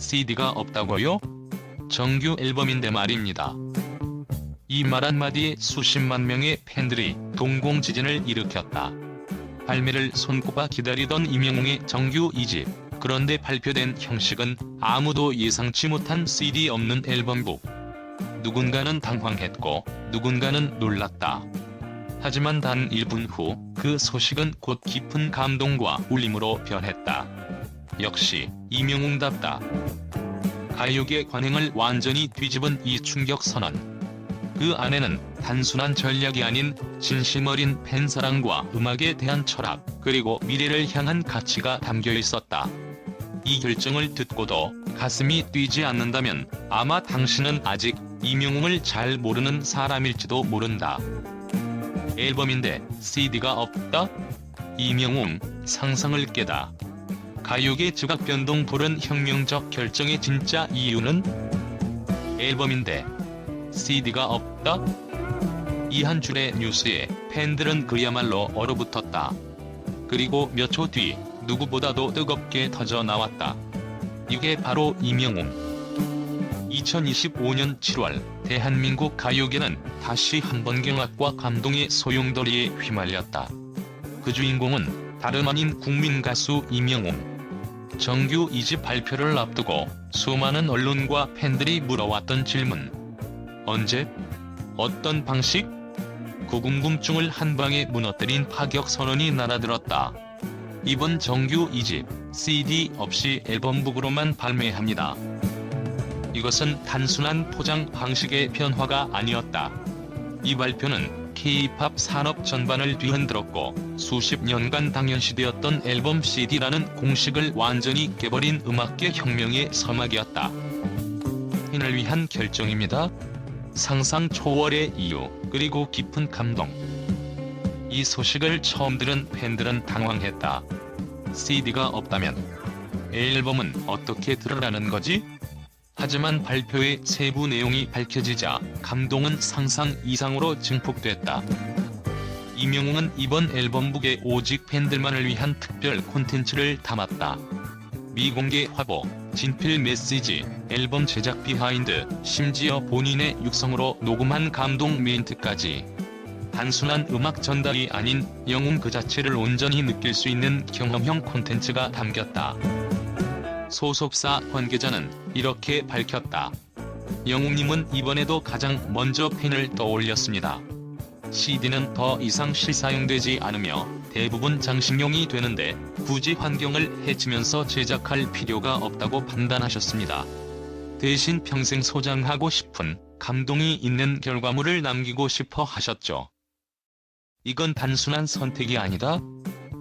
CD가 없다고요? 정규 앨범인데 말입니다. 이 말 한마디에 수십만 명의 팬들이 동공지진을 일으켰다. 발매를 손꼽아 기다리던 임영웅의 정규 2집. 그런데 발표된 형식은 아무도 예상치 못한 CD 없는 앨범북. 누군가는 당황했고 누군가는 놀랐다. 하지만 단 1분 후 그 소식은 곧 깊은 감동과 울림으로 변했다. 역시 임영웅답다. 가요계 관행을 완전히 뒤집은 이 충격 선언. 그 안에는 단순한 전략이 아닌 진심 어린 팬사랑과 음악에 대한 철학, 그리고 미래를 향한 가치가 담겨 있었다. 이 결정을 듣고도 가슴이 뛰지 않는다면 아마 당신은 아직 임영웅을 잘 모르는 사람일지도 모른다. 앨범인데 CD가 없다? 이명웅, 상상을 깨다. 가요계 지각 변동 불은 혁명적 결정의 진짜 이유는? 앨범인데 CD가 없다? 이 한 줄의 뉴스에 팬들은 그야말로 얼어붙었다. 그리고 몇 초 뒤 누구보다도 뜨겁게 터져 나왔다. 이게 바로 이명웅. 2025년 7월 대한민국 가요계는 다시 한 번 경악과 감동의 소용돌이에 휘말렸다. 그 주인공은 다름 아닌 국민 가수 이명웅. 정규 2집 발표를 앞두고 수많은 언론과 팬들이 물어왔던 질문. 언제? 어떤 방식? 그 궁금증을 한방에 무너뜨린 파격 선언이 날아들었다. 이번 정규 2집 CD 없이 앨범북으로만 발매합니다. 이것은 단순한 포장 방식의 변화가 아니었다. 이 발표는 K-팝 산업 전반을 뒤흔들었고 수십 년간 당연시되었던 앨범 CD라는 공식을 완전히 깨버린 음악계 혁명의 서막이었다. 팬을 위한 결정입니다. 상상 초월의 이유, 그리고 깊은 감동. 이 소식을 처음 들은 팬들은 당황했다. CD가 없다면 앨범은 어떻게 들으라는 거지? 하지만 발표의 세부 내용이 밝혀지자 감동은 상상 이상으로 증폭됐다. 이명웅은 이번 앨범북에 오직 팬들만을 위한 특별 콘텐츠를 담았다. 미공개 화보, 진필 메시지, 앨범 제작 비하인드, 심지어 본인의 육성으로 녹음한 감동 멘트까지. 단순한 음악 전달이 아닌 영웅 그 자체를 온전히 느낄 수 있는 경험형 콘텐츠가 담겼다. 소속사 관계자는 이렇게 밝혔다. 영웅님은 이번에도 가장 먼저 팬을 떠올렸습니다. CD는 더 이상 실사용되지 않으며 대부분 장식용이 되는데 굳이 환경을 해치면서 제작할 필요가 없다고 판단하셨습니다. 대신 평생 소장하고 싶은 감동이 있는 결과물을 남기고 싶어 하셨죠. 이건 단순한 선택이 아니다.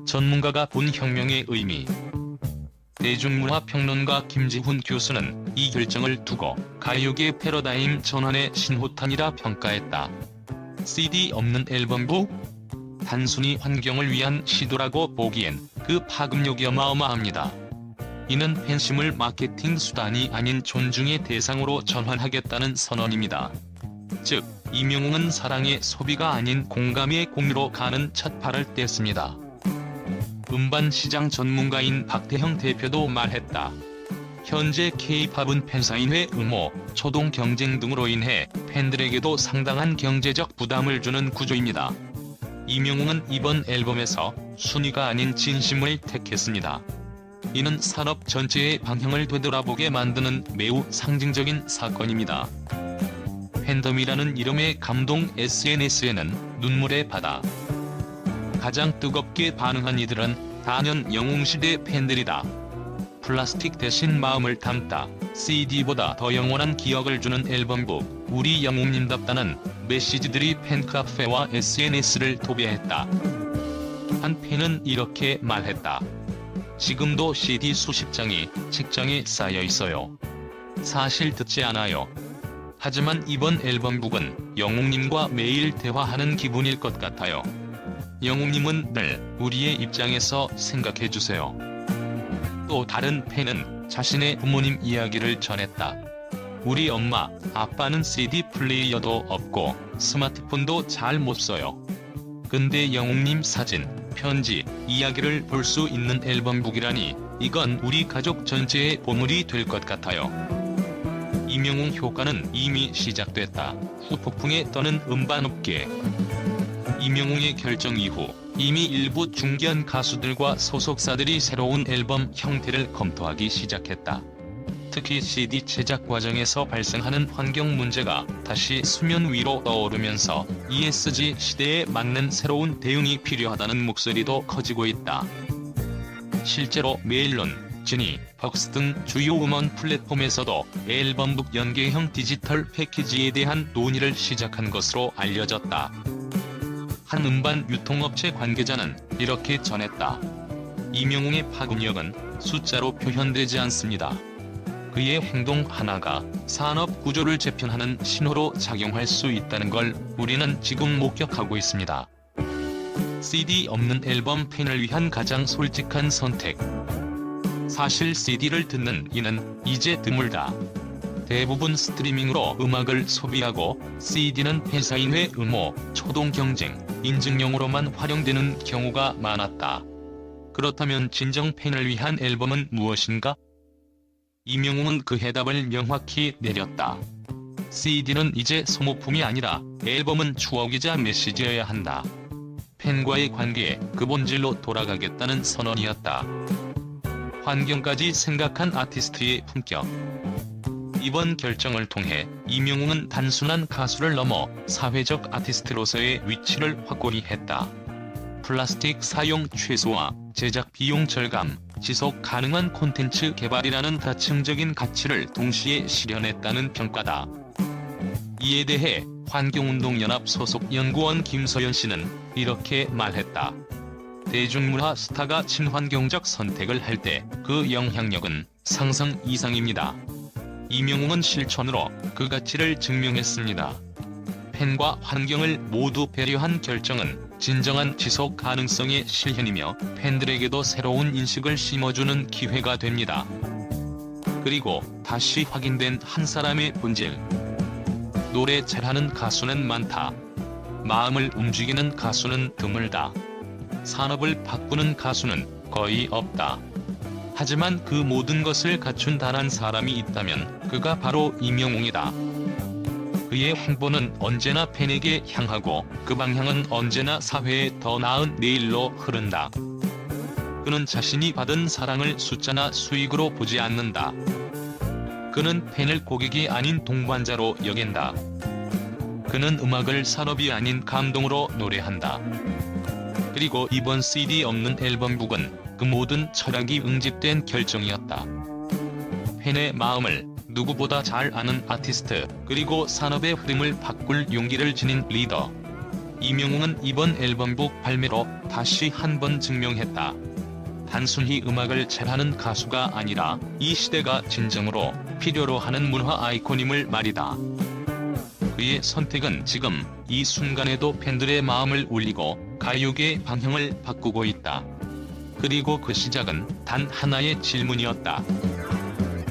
전문가가 본 혁명의 의미. 대중문화 평론가 김지훈 교수는 이 결정을 두고 가요계 패러다임 전환의 신호탄이라 평가했다. CD 없는 앨범북? 단순히 환경을 위한 시도라고 보기엔 그 파급력이 어마어마합니다. 이는 팬심을 마케팅 수단이 아닌 존중의 대상으로 전환하겠다는 선언입니다. 즉, 이명웅은 사랑의 소비가 아닌 공감의 공유로 가는 첫 발을 뗐습니다. 음반 시장 전문가인 박태형 대표도 말했다. 현재 K-팝은 팬사인회 의무, 초동 경쟁 등으로 인해 팬들에게도 상당한 경제적 부담을 주는 구조입니다. 이명웅은 이번 앨범에서 순위가 아닌 진심을 택했습니다. 이는 산업 전체의 방향을 되돌아보게 만드는 매우 상징적인 사건입니다. 팬덤이라는 이름의 감동 SNS에는 눈물의 바다. 가장 뜨겁게 반응한 이들은 단연 영웅시대 팬들이다. 플라스틱 대신 마음을 담다. CD보다 더 영원한 기억을 주는 앨범북 우리 영웅님답다는 메시지들이 팬카페와 SNS를 도배했다. 한 팬은 이렇게 말했다. 지금도 CD 수십 장이 책장에 쌓여 있어요. 사실 듣지 않아요. 하지만 이번 앨범북은 영웅님과 매일 대화하는 기분일 것 같아요. 영웅님은 늘 우리의 입장에서 생각해 주세요. 또 다른 팬은 자신의 부모님 이야기를 전했다. 우리 엄마, 아빠는 CD 플레이어도 없고 스마트폰도 잘 못 써요. 근데 영웅님 사진, 편지, 이야기를 볼 수 있는 앨범북이라니 이건 우리 가족 전체의 보물이 될 것 같아요. 이명웅 효과는 이미 시작됐다. 후폭풍에 떠는 음반업계. 이명웅의 결정 이후 이미 일부 중견 가수들과 소속사들이 새로운 앨범 형태를 검토하기 시작했다. 특히 CD 제작 과정에서 발생하는 환경 문제가 다시 수면 위로 떠오르면서 ESG 시대에 맞는 새로운 대응이 필요하다는 목소리도 커지고 있다. 실제로 메일론, 지니, 벅스 등 주요 음원 플랫폼에서도 앨범북 연계형 디지털 패키지에 대한 논의를 시작한 것으로 알려졌다. 한 음반 유통업체 관계자는 이렇게 전했다. 이명웅의 파급력은 숫자로 표현되지 않습니다. 그의 행동 하나가 산업 구조를 재편하는 신호로 작용할 수 있다는 걸 우리는 지금 목격하고 있습니다. CD 없는 앨범 팬을 위한 가장 솔직한 선택. 사실 CD를 듣는 이는 이제 드물다. 대부분 스트리밍으로 음악을 소비하고 CD는 회사인회 음호, 초동 경쟁, 인증용으로만 활용되는 경우가 많았다. 그렇다면 진정 팬을 위한 앨범은 무엇인가? 이명웅은 그 해답을 명확히 내렸다. CD는 이제 소모품이 아니라 앨범은 추억이자 메시지여야 한다. 팬과의 관계에 그 본질로 돌아가겠다는 선언이었다. 환경까지 생각한 아티스트의 품격. 이번 결정을 통해 이명웅은 단순한 가수를 넘어 사회적 아티스트로서의 위치를 확고히 했다. 플라스틱 사용 최소화, 제작 비용 절감, 지속 가능한 콘텐츠 개발이라는 다층적인 가치를 동시에 실현했다는 평가다. 이에 대해 환경운동연합 소속 연구원 김서연 씨는 이렇게 말했다. 대중문화 스타가 친환경적 선택을 할 때 그 영향력은 상상 이상입니다. 이명웅은 실천으로 그 가치를 증명했습니다. 팬과 환경을 모두 배려한 결정은 진정한 지속 가능성의 실현이며 팬들에게도 새로운 인식을 심어주는 기회가 됩니다. 그리고 다시 확인된 한 사람의 본질. 노래 잘하는 가수는 많다. 마음을 움직이는 가수는 드물다. 산업을 바꾸는 가수는 거의 없다. 하지만 그 모든 것을 갖춘 단 한 사람이 있다면 그가 바로 이명웅이다. 그의 행보는 언제나 팬에게 향하고 그 방향은 언제나 사회에 더 나은 내일로 흐른다. 그는 자신이 받은 사랑을 숫자나 수익으로 보지 않는다. 그는 팬을 고객이 아닌 동반자로 여긴다. 그는 음악을 산업이 아닌 감동으로 노래한다. 그리고 이번 CD 없는 앨범북은 그 모든 철학이 응집된 결정이었다. 팬의 마음을 누구보다 잘 아는 아티스트, 그리고 산업의 흐름을 바꿀 용기를 지닌 리더. 이명웅은 이번 앨범북 발매로 다시 한 번 증명했다. 단순히 음악을 잘하는 가수가 아니라 이 시대가 진정으로 필요로 하는 문화 아이콘임을 말이다. 그의 선택은 지금 이 순간에도 팬들의 마음을 울리고 가요계의 방향을 바꾸고 있다. 그리고 그 시작은 단 하나의 질문이었다.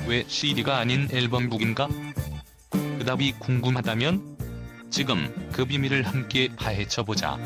왜 CD가 아닌 앨범북인가? 그 답이 궁금하다면 지금 그 비밀을 함께 파헤쳐보자.